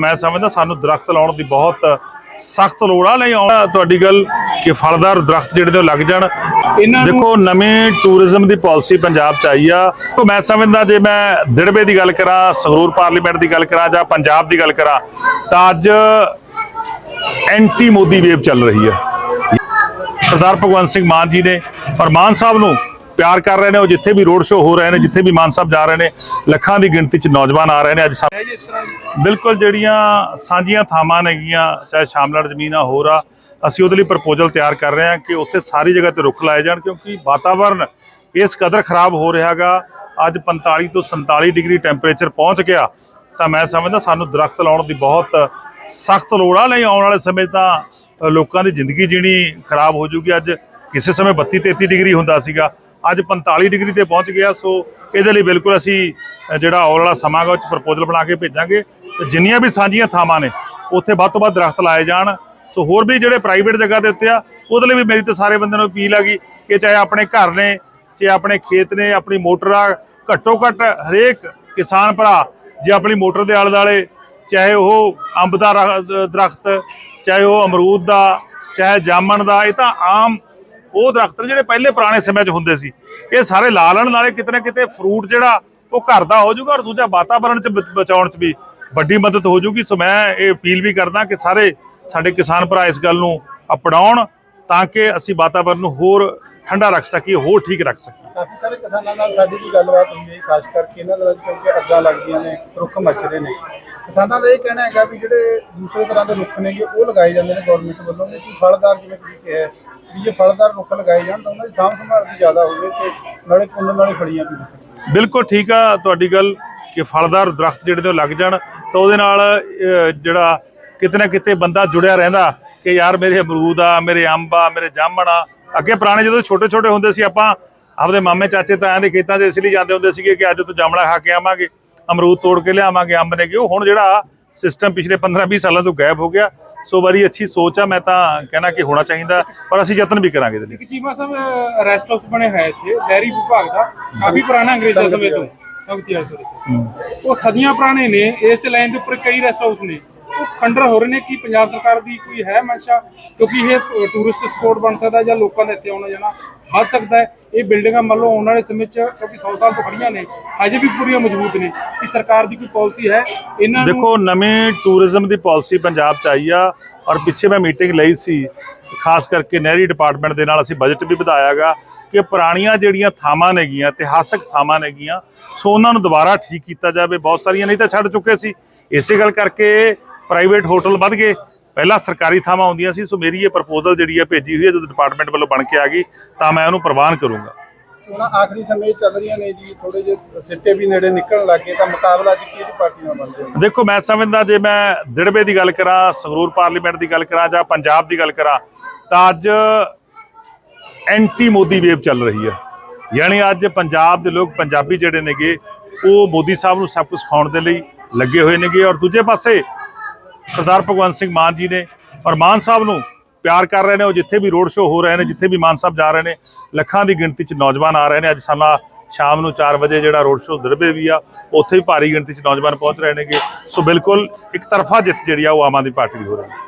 ਮੈਂ ਸਮਝਦਾ ਸਾਨੂੰ ਦਰਖਤ ਲਾਉਣ ਦੀ ਬਹੁਤ ਸਖਤ ਲੋੜ ਆ ਨਹੀਂ ਆਉਣਾ ਤੁਹਾਡੀ ਗੱਲ ਕਿ ਫਲਦਾਰ ਦਰਖਤ ਜਿਹੜੇ ਉਹ ਲੱਗ ਜਾਣ। ਇਹਨਾਂ ਦੇਖੋ ਨਵੀਂ ਟੂਰਿਜ਼ਮ ਦੀ ਪਾਲਿਸੀ ਪੰਜਾਬ ਚ ਆਈ ਆ। ਤਾਂ ਮੈਂ ਸਮਝਦਾ ਜੇ ਮੈਂ ਦਿੜਬੇ ਦੀ ਗੱਲ ਕਰਾਂ ਸੰਗਰੂਰ ਪਾਰਲੀਮੈਂਟ ਦੀ ਗੱਲ ਕਰਾਂ ਜਾਂ ਪੰਜਾਬ ਦੀ ਗੱਲ ਕਰਾਂ ਤਾਂ ਅੱਜ ਐਂਟੀ ਮੋਦੀ ਵੇਵ ਚੱਲ ਰਹੀ ਆ। ਸਰਦਾਰ ਭਗਵੰਤ ਸਿੰਘ ਮਾਨ ਜੀ ਨੇ ਔਰ ਮਾਨ ਸਾਹਿਬ ਨੂੰ ਪਿਆਰ ਕਰ ਰਹੇ ਨੇ ਉਹ ਜਿੱਥੇ ਵੀ ਰੋਡ ਸ਼ੋਅ ਹੋ ਰਹੇ ਨੇ ਜਿੱਥੇ ਵੀ ਮਾਨ ਸਾਹਿਬ ਜਾ ਰਹੇ ਨੇ ਲੱਖਾਂ ਦੀ ਗਿਣਤੀ ਚ ਨੌਜਵਾਨ ਆ ਰਹੇ ਨੇ। ਅੱਜ ਬਿਲਕੁਲ ਜਿਹੜੀਆਂ ਸਾਂਝੀਆਂ ਥਾਵਾਂ ਨੇਗੀਆਂ ਚਾਹੇ ਸ਼ਾਮਲੜ ਜ਼ਮੀਨ ਆ ਹੋਰ ਆ ਅਸੀਂ ਉਹਦੇ ਲਈ ਪ੍ਰਪੋਜ਼ਲ ਤਿਆਰ ਕਰ ਰਹੇ ਹਾਂ ਕਿ ਉੱਥੇ ਸਾਰੀ ਜਗ੍ਹਾ ਤੇ ਰੁੱਖ ਲਾਏ ਜਾਣ ਕਿਉਂਕਿ ਵਾਤਾਵਰਣ ਇਸ ਕਦਰ ਖਰਾਬ ਹੋ ਰਿਹਾਗਾ ਅੱਜ 45 ਤੋਂ 47 ਡਿਗਰੀ ਟੈਂਪਰੇਚਰ ਪਹੁੰਚ ਗਿਆ। ਤਾਂ ਮੈਂ ਸਮਝਦਾ ਸਾਨੂੰ ਦਰਖਤ ਲਾਉਣ ਦੀ ਬਹੁਤ ਸਖਤ ਲੋੜ ਆ ਨਹੀਂ ਆਉਣ ਵਾਲੇ ਸਮੇਂ ਤਾਂ ਲੋਕਾਂ ਦੀ ਜ਼ਿੰਦਗੀ ਜੀਣੀ ਖਰਾਬ ਹੋ ਜੂਗੀ। ਅੱਜ ਕਿਸੇ ਸਮੇਂ 32 33 ਡਿਗਰੀ ਹੁੰਦਾ ਸੀਗਾ। ਅੱਜ 45 ਡਿਗਰੀ ਤੇ ਪਹੁੰਚ ਗਿਆ, ਸੋ ਇਹਦੇ ਲਈ ਬਿਲਕੁਲ ਅਸੀਂ ਜਿਹੜਾ ਆਉਣ ਵਾਲਾ ਸਮਾਂ ਗਾ ਉਹ 'ਚ ਪ੍ਰਪੋਜ਼ਲ ਬਣਾ ਕੇ ਭੇਜਾਂਗੇ। ਤੇ ਜਿੰਨੀਆਂ ਵੀ ਸਾਂਝੀਆਂ ਥਾਵਾਂ ਨੇ, ਉੱਥੇ ਵੱਧ ਤੋਂ ਵੱਧ ਦਰਖਤ ਲਾਏ ਜਾਣ। ਸੋ ਹੋਰ ਵੀ ਜਿਹੜੇ ਪ੍ਰਾਈਵੇਟ ਜਗ੍ਹਾ ਦੇ ਉੱਤੇ ਆ, ਉਹਦੇ ਲਈ ਵੀ ਮੇਰੀ ਤਾਂ ਸਾਰੇ ਬੰਦਿਆਂ ਨੂੰ ਅਪੀਲ ਆ ਗਈ ਕਿ ਚਾਹੇ ਆਪਣੇ ਘਰ ਨੇ, ਚਾਹੇ ਆਪਣੇ ਖੇਤ ਨੇ, ਆਪਣੀ ਮੋਟਰ ਆ, ਘੱਟੋ ਘੱਟ ਹਰੇਕ ਕਿਸਾਨ ਭਰਾ, ਜੇ ਆਪਣੀ ਮੋਟਰ ਦੇ ਆਲੇ ਦੁਆਲੇ, ਚਾਹੇ ਉਹ ਅੰਬ ਦਾ ਰ- ਦਰਖਤ, ਚਾਹੇ ਉਹ ਅਮਰੂਦ ਦਾ, ਚਾਹੇ ਜਾਮਣ ਦਾ, ਇਹ ਤਾਂ ਆਮ ਉਹ ਦਰਖਤ ਜਿਹੜੇ ਪਹਿਲੇ ਪੁਰਾਣੇ ਸਮੇਂ 'ਚ ਹੁੰਦੇ ਸੀ। ਇਹ ਸਾਰੇ ਲਾ ਲੈਣ ਨਾਲੇ ਕਿਤੇ ਨਾ ਕਿਤੇ ਫਰੂਟ ਜਿਹੜਾ, ਉਹ ਘਰ ਦਾ ਹੋ ਜਾਊਗਾ ਔਰ ਦੂਜਾ ਵਾਤਾਵਰਣ 'ਚ ਬਚਾਉਣ 'ਚ ਵੀ ਵੱਡੀ ਮਦਦ ਹੋ ਜਾਊਗੀ। ਸੋ ਮੈਂ ਇਹ ਅਪੀਲ ਵੀ ਕਰਦਾ ਕਿ ਸਾਰੇ ਸਾਡੇ ਕਿਸਾਨ ਭਰਾ ਇਸ ਗੱਲ ਨੂੰ ਅਪਣਾਉਣ ਤਾਂ ਕਿ ਅਸੀਂ ਵਾਤਾਵਰਣ ਨੂੰ ਹੋਰ ਠੰਡਾ ਰੱਖ ਸਕੀਏ, ਹੋਰ ਠੀਕ ਰੱਖ ਸਕੀਏ। ਕਾਫੀ ਸਾਰੇ ਕਿਸਾਨਾਂ ਨਾਲ ਸਾਡੀ ਵੀ ਗੱਲਬਾਤ ਹੋਈ ਹੈ ਖਾਸ ਕਰਕੇ ਇਹਨਾਂ ਦਾ ਕਿਉਂਕਿ ਅੱਗਾਂ ਲੱਗਦੀਆਂ ਨੇ, ਰੁੱਖ ਮੱਚਦੇ ਨੇ। ਕਿਸਾਨਾਂ ਦਾ ਇਹ ਕਹਿਣਾ ਹੈਗਾ ਵੀ ਜਿਹੜੇ ਦੂਸਰੇ ਤਰ੍ਹਾਂ ਦੇ ਰੁੱਖ ਨੇਗੇ ਉਹ ਲਗਾਏ ਜਾਂਦੇ ਨੇ ਗਵਰਨਮੈਂਟ ਵੱਲੋਂ ਵੀ ਫਲਦਾਰ ਜਿਵੇਂ ਤੁਸੀਂ ਕਿਹਾ ਵੀ ਜੇ ਫਲਦਾਰ ਰੁੱਖ ਲਗਾਏ ਜਾਣ ਤਾਂ ਉਹਨਾਂ ਦੀ ਸਾਂਭ ਸੰਭਾਲ ਵੀ ਜ਼ਿਆਦਾ ਹੋਵੇ ਤੇ ਨਾਲੇ ਪੁੰਨ ਨਾਲੇ ਫਲੀਆਂ ਵੀ ਹੋ ਸਕਦੀਆਂ ਬਿਲਕੁਲ ਠੀਕ ਆ ਤੁਹਾਡੀ ਗੱਲ ਕਿ ਫਲਦਾਰ ਦਰਖਤ ਜਿਹੜੇ ਨੇ ਉਹ ਲੱਗ ਜਾਣ, ਤਾਂ ਉਹਦੇ ਨਾਲ ਜਿਹੜਾ ਕਿਤੇ ਨਾ ਕਿਤੇ ਬੰਦਾ ਜੁੜਿਆ ਰਹਿੰਦਾ ਕਿ ਯਾਰ ਮੇਰੇ ਅਮਰੂਦ ਆ, ਮੇਰੇ ਅੰਬ ਆ, ਮੇਰੇ ਜਾਮਣ ਆ, ਅੱਗੇ ਪੁਰਾਣੇ ਜਦੋਂ ਛੋਟੇ ਛੋਟੇ ਹੁੰਦੇ ਸੀ, ਆਪਾਂ ਆਪਦੇ ਮਾਮੇ ਚਾਚੇ ਤਾਇਆਂ ਦੇ ਖੇਤਾਂ 'ਚ ਇਸ ਲਈ ਜਾਂਦੇ ਹੁੰਦੇ ਸੀਗੇ ਕਿ ਅੱਜ ਤੋਂ ਜਾਮਣਾ ਖਾ ਕੇ ਆਵਾਂਗੇ। ਅਮਰੂਦ ਤੋੜ ਕੇ ਲਿਆਵਾਂਗੇ ਅੰਬ ਨੇ ਕਿ ਉਹ ਹੁਣ ਜਿਹੜਾ ਸਿਸਟਮ ਪਿਛਲੇ 15-20 ਸਾਲਾਂ ਤੋਂ ਗਾਇਬ ਹੋ ਗਿਆ ਸੋ ਬੜੀ ਅੱਛੀ ਸੋਚ ਆ ਮੈਂ ਤਾਂ ਕਹਿਣਾ ਕਿ ਹੋਣਾ ਚਾਹੀਦਾ ਪਰ ਅਸੀਂ ਯਤਨ ਵੀ ਕਰਾਂਗੇ ਇਹਦੇ ਲਈ। ਇੱਕ ਚੀਮਾ ਸਾਹਿਬ ਰੈਸਟ ਹਾਊਸ ਬਣੇ ਹੋਏ ਇੱਥੇ ਲਹਿਰੀ ਵਿਭਾਗ ਦਾ ਕਾਫੀ ਪੁਰਾਣਾ ਅੰਗਰੇਜ਼ਾਂ ਸਮੇਂ ਤੋਂ ਤੋਂ ਉਹ ਸਦੀਆਂ ਪੁਰਾਣੇ ਨੇ ਇਸ ਲਾਈਨ ਦੇ ਉੱਪਰ ਕਈ ਰੈਸਟ ਹਾਊਸ ਨੇ। ਖੰਡਰ ਹੋ ਰਹੇ ਨੇ ਕਿ ਪੰਜਾਬ ਸਰਕਾਰ ਦੀ ਕੋਈ ਹੈ ਮਨਸ਼ਾ? ਕਿਉਂਕਿ ਇਹ ਟੂਰਿਸਟ ਸਪੋਟ ਬਣ ਸਕਦਾ ਜਾਂ ਲੋਕਾਂ ਦਾ ਇੱਥੇ ਆਉਣਾ ਜਾਣਾ ਵੱਧ ਸਕਦਾ ਹੈ। ਇਹ ਬਿਲਡਿੰਗਾਂ ਮੰਨ ਲਓ ਆਉਣ ਵਾਲੇ ਸਮੇਂ 'ਚ ਕਿਉਂਕਿ 100 ਸਾਲ ਤੋਂ ਖੜੀਆਂ ਨੇ, ਅਜੇ ਵੀ ਪੂਰੀਆਂ ਮਜ਼ਬੂਤ ਨੇ। ਕਿ ਸਰਕਾਰ ਦੀ ਕੋਈ ਪਾਲਿਸੀ ਹੈ? ਇਹਨਾਂ ਨੂੰ ਦੇਖੋ, ਨਵੀਂ ਟੂਰਿਜ਼ਮ ਦੀ ਪਾਲਿਸੀ ਪੰਜਾਬ ਚ ਆਈ ਆ ਔਰ ਪਿੱਛੇ ਮੈਂ ਮੀਟਿੰਗ ਲਈ ਸੀ। ਖਾਸ ਕਰਕੇ ਨਹਿਰੀ ਡਿਪਾਰਟਮੈਂਟ ਦੇ ਨਾਲ ਅਸੀਂ ਬਜਟ ਵੀ ਵਧਾਇਆਗਾ ਕਿ ਪੁਰਾਣੀਆਂ ਜਿਹੜੀਆਂ ਥਾਵਾਂ ਨੇਗੀਆਂ, ਇਤਿਹਾਸਕ ਥਾਵਾਂ ਨੇਗੀਆਂ, ਸੋ ਉਹਨਾਂ ਨੂੰ ਦੁਬਾਰਾ ਠੀਕ ਕੀਤਾ ਜਾਵੇ। ਬਹੁਤ ਸਾਰੀਆਂ ਨਹੀਂ ਤਾਂ ਛੱਡ ਚੁੱਕੇ ਸੀ। ਇਸੇ ਗੱਲ ਕਰਕੇ ਪ੍ਰਾਈਵੇਟ ਹੋਟਲ ਵੱਧ ਗਏ। ਪਹਿਲਾਂ ਸਰਕਾਰੀ ਥਾਵਾਂ ਹੁੰਦੀਆਂ ਸੀ ਸੋ ਮੇਰੀ ਇਹ ਪ੍ਰਪੋਜ਼ਲ ਜਿਹੜੀ ਆ ਭੇਜੀ ਹੋਈ ਹੈ ਜਦੋਂ ਡਿਪਾਰਟਮੈਂਟ ਵੱਲੋਂ ਬਣ ਕੇ ਆ ਗਈ ਤਾਂ ਮੈਂ ਉਹਨੂੰ ਪ੍ਰਵਾਨ ਕਰੂੰਗਾ। ਹੁਣ ਆਖਰੀ ਸਮੇਂ 'ਚ ਚੱਲ ਰਹੀਆਂ ਨੇ ਜੀ ਥੋੜੇ ਜਿਹੇ ਸਿੱਟੇ ਵੀ ਨੇੜੇ ਨਿਕਲਣ ਲੱਗੇ ਤਾਂ ਮੁਕਾਬਲਾ ਜੀ ਕਿਹੜੀ ਪਾਰਟੀ ਨਾਲ ਬਣ ਜਾਏਗਾ ਦੇਖੋ ਮੈਂ ਸਮਝਦਾ ਜੇ ਮੈਂ ਦਿੜਬੇ ਦੀ ਗੱਲ ਕਰਾਂ ਸੰਗਰੂਰ ਪਾਰਲੀਮੈਂਟ ਦੀ ਗੱਲ ਕਰਾਂ ਜਾਂ ਪੰਜਾਬ ਦੀ ਗੱਲ ਕਰਾਂ ਤਾਂ ਅੱਜ ਐਂਟੀ ਮੋਦੀ ਵੇਵ ਚੱਲ ਰਹੀ ਹੈ। ਯਾਨੀ ਅੱਜ ਪੰਜਾਬ ਦੇ ਲੋਕ ਪੰਜਾਬੀ ਜਿਹੜੇ ਨੇਗੇ ਉਹ ਮੋਦੀ ਸਾਹਿਬ ਨੂੰ ਸਭ ਕੁਝ ਸਿਖਾਉਣ ਦੇ ਲਈ ਲੱਗੇ ਹੋਏ ਨੇਗੇ। ਔਰ ਦੂਜੇ ਪਾਸੇ ਸਰਦਾਰ ਭਗਵੰਤ ਸਿੰਘ ਮਾਨ ਜੀ ਨੇ ਔਰ ਮਾਨ ਸਾਹਿਬ ਨੂੰ ਪਿਆਰ ਕਰ ਰਹੇ ਨੇ, ਉਹ ਜਿੱਥੇ ਵੀ ਰੋਡ ਸ਼ੋਅ ਹੋ ਰਹੇ ਨੇ, ਜਿੱਥੇ ਵੀ ਮਾਨ ਸਾਹਿਬ ਜਾ ਰਹੇ ਨੇ, ਲੱਖਾਂ ਦੀ ਗਿਣਤੀ 'ਚ ਨੌਜਵਾਨ ਆ ਰਹੇ ਨੇ। ਅੱਜ ਸਾਲਾ ਸ਼ਾਮ ਨੂੰ 4 ਵਜੇ ਜਿਹੜਾ ਰੋਡ ਸ਼ੋਅ ਦਰਬੇ ਵੀ ਆ, ਉੱਥੇ ਵੀ ਭਾਰੀ ਗਿਣਤੀ 'ਚ ਨੌਜਵਾਨ ਪਹੁੰਚ ਰਹੇ ਨੇਗੇ। ਸੋ ਬਿਲਕੁਲ ਇੱਕ ਤਰਫਾ ਜਿੱਤ ਜਿਹੜੀ ਆ, ਉਹ ਆਮ ਆਦਮੀ ਪਾਰਟੀ ਦੀ ਹੋ ਰਹੀ ਹੈ।